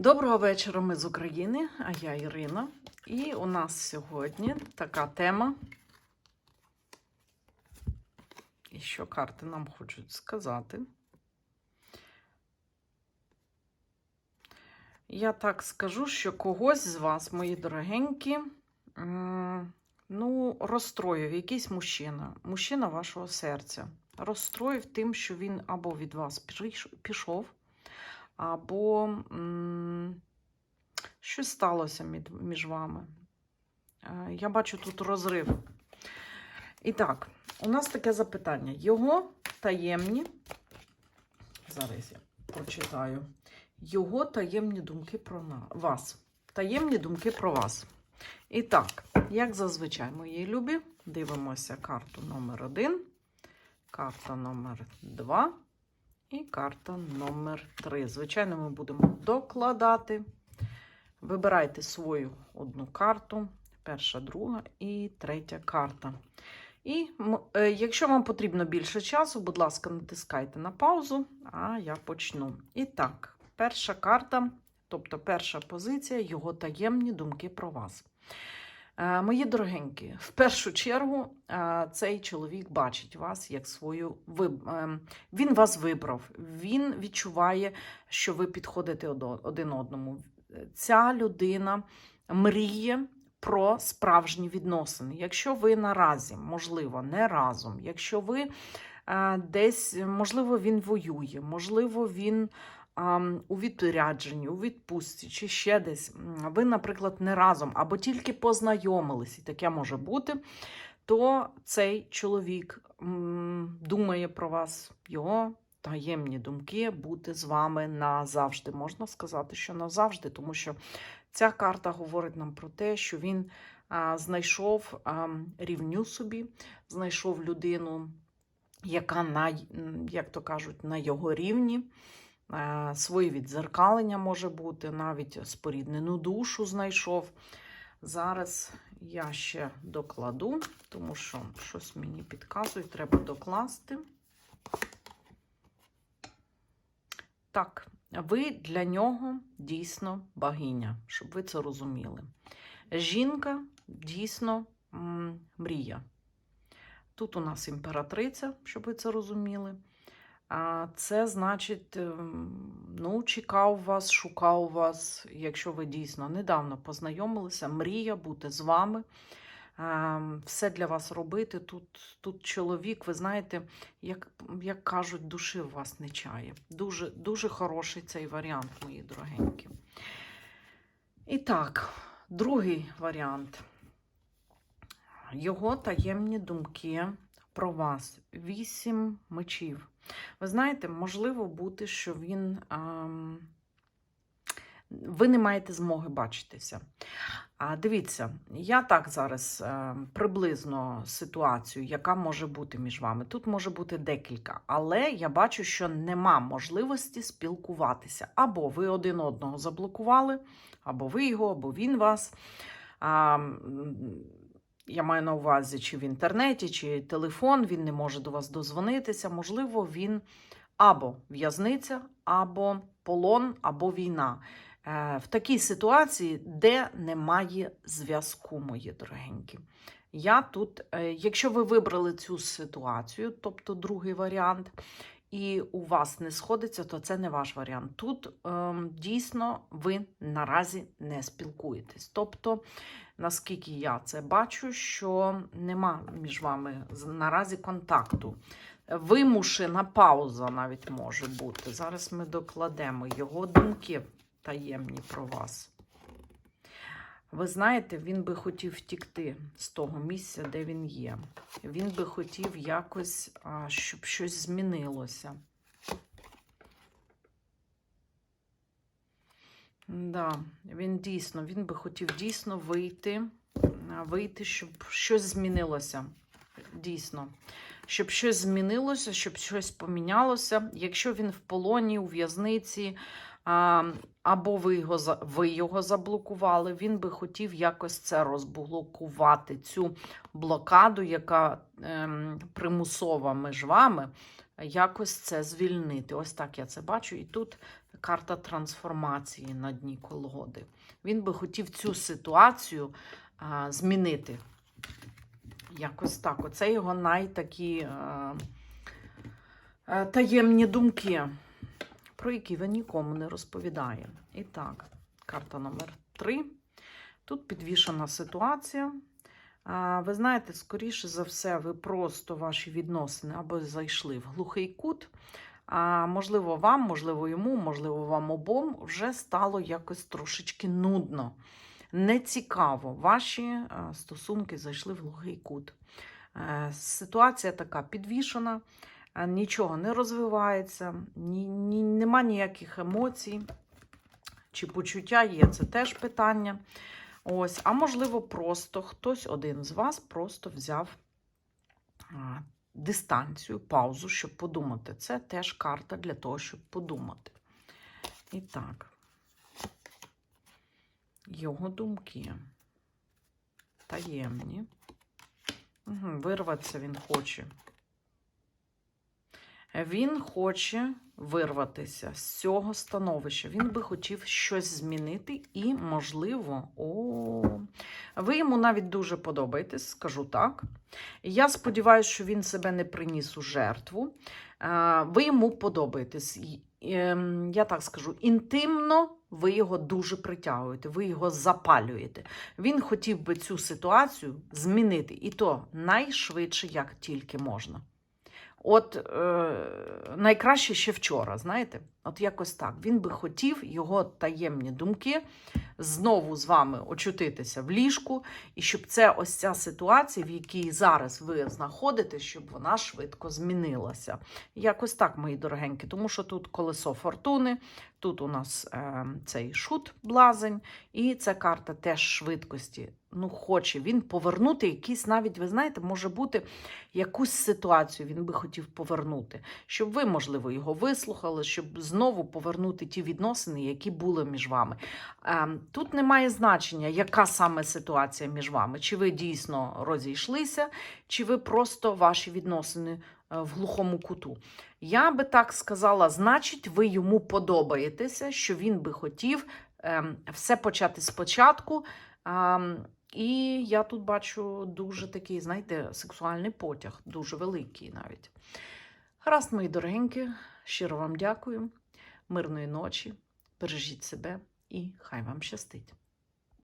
Доброго вечора, ми з України, а я Ірина. І у нас сьогодні така тема. І що карти нам хочуть сказати. Я так скажу, що когось з вас, мої дорогенькі, ну, розстроїв якийсь мужчина, мужчина вашого серця. Розстроїв тим, що він або від вас пішов, або м, щось сталося між вами. Е, Я бачу тут розрив. І так, у нас таке запитання. Його таємні, зараз я прочитаю, його таємні думки про вас. Таємні думки про вас. І так, як зазвичай, мої любі, дивимося карту номер один, карта номер два і карта номер 3. Звичайно, ми будемо докладати. Вибирайте свою одну карту, перша, друга і третя карта. І е, якщо вам потрібно більше часу, будь ласка, натискайте на паузу, а я почну. І так, перша карта, тобто перша позиція, його таємні думки про вас. Е, Мої дорогенькі, в першу чергу е, цей чоловік бачить вас як свою ем, він вас вибрав. Він відчуває, що ви підходите один одному. Ця людина мріє про справжні відносини. Якщо ви наразі, можливо, не разом, якщо ви десь, можливо, він воює, можливо, він у відрядженні, у відпустці чи ще десь, ви, наприклад, не разом або тільки познайомились, і таке може бути, то цей чоловік думає про вас, його таємні думки бути з вами назавжди. Можна сказати, що назавжди, тому що ця карта говорить нам про те, що він знайшов рівню собі, знайшов людину, яка на, як то кажуть, на його рівні. Е, Своє відзеркалення може бути, навіть споріднену душу знайшов. Зараз я ще докладу, тому що щось мені підказує, треба докласти. Так, ви для нього дійсно богиня, щоб ви це розуміли. Жінка дійсно мрія. Тут у нас імператриця, щоб ви це розуміли. Це значить, ем, ну, чекав вас, шукав вас, якщо ви дійсно недавно познайомилися, мрія бути з вами, ем, все для вас робити. Тут, тут чоловік, ви знаєте, як, як кажуть, душі в вас не чає. Дуже, дуже хороший цей варіант, мої дорогенькі. І так, другий варіант. Його таємні думки про вас. Вісім мечів. Ви знаєте, можливо бути, що він. ем, ви не маєте змоги бачитися. А дивіться, я так зараз е, приблизно ситуацію, яка може бути між вами. Тут може бути декілька, але я бачу, що нема можливості спілкуватися. Або ви один одного заблокували, або ви його, або він вас. А, м, я маю на увазі, чи в інтернеті, чи телефон, він не може до вас дозвонитися. Можливо, він або в'язниця, або полон, або війна. Е, В такій ситуації, де немає зв'язку, мої дорогенькі. Я тут, е, якщо ви вибрали цю ситуацію, тобто другий варіант, і у вас не сходиться, то це не ваш варіант. Тут ем, дійсно ви наразі не спілкуєтесь. Тобто, наскільки я це бачу, що нема між вами наразі контакту. Вимушена пауза навіть може бути. Зараз ми докладемо його думки таємні про вас. Ви знаєте, він би хотів втікти з того місця, де він є. Він би хотів якось, щоб щось змінилося. Да, він дійсно, він би хотів дійсно вийти, вийти, щоб щось змінилося. Дійсно. Щоб щось змінилося, щоб щось помінялося. Якщо він в полоні, у в'язниці, або ви його, ви його заблокували, він би хотів якось це розблокувати, цю блокаду, яка ем, примусова між вами, якось це звільнити. Ось так я це бачу. І тут карта трансформації на дні колоди. Він би хотів цю ситуацію а, змінити. Якось так. Оце його найтакі е, е, таємні думки, про які він нікому не розповідає. І так, карта номер 3. Тут підвішена ситуація. Ви знаєте, скоріше за все, ви просто ваші відносини або зайшли в глухий кут. А, можливо, вам, можливо, йому, можливо, вам обом вже стало якось трошечки нудно. Нецікаво. Ваші стосунки зайшли в глухий кут. Е, Ситуація така підвішена, е, нічого не розвивається, ні, ні, нема ніяких емоцій. Чи почуття є, це теж питання. Ось, а можливо, просто хтось один з вас просто взяв дистанцію, паузу, щоб подумати. Це теж карта для того, щоб подумати. І так, його думки таємні. Угу, вирватися він хоче. Він хоче вирватися з цього становища. Він би хотів щось змінити, і, можливо, о, ви йому навіть дуже подобаєтесь, скажу так. Я сподіваюся, що він себе не приніс у жертву. Е, Ви йому подобаєтесь. Ем, Я так скажу, інтимно ви його дуже притягуєте, ви його запалюєте. Він хотів би цю ситуацію змінити, і то найшвидше, як тільки можна. От е, найкраще ще вчора, знаєте, от якось так. Він би хотів його таємні думки знову з вами очутитися в ліжку, і щоб це ось ця ситуація, в якій зараз ви знаходитесь, щоб вона швидко змінилася. Якось так, мої дорогенькі, тому що тут колесо фортуни, тут у нас е, цей шут блазень, і ця карта теж швидкості. Ну, хоче він повернути якийсь, навіть, ви знаєте, може бути якусь ситуацію він би хотів повернути, щоб ви, можливо, його вислухали, щоб знову повернути ті відносини, які були між вами. Ем, Тут немає значення, яка саме ситуація між вами. Чи ви дійсно розійшлися, чи ви просто ваші відносини е, в глухому куту. Я би так сказала, значить, ви йому подобаєтеся, що він би хотів ем, все почати спочатку. Ем, і я тут бачу дуже такий, знаєте, сексуальний потяг, дуже великий навіть. Гаразд, мої дорогенькі, щиро вам дякую. Мирної ночі, бережіть себе і хай вам щастить.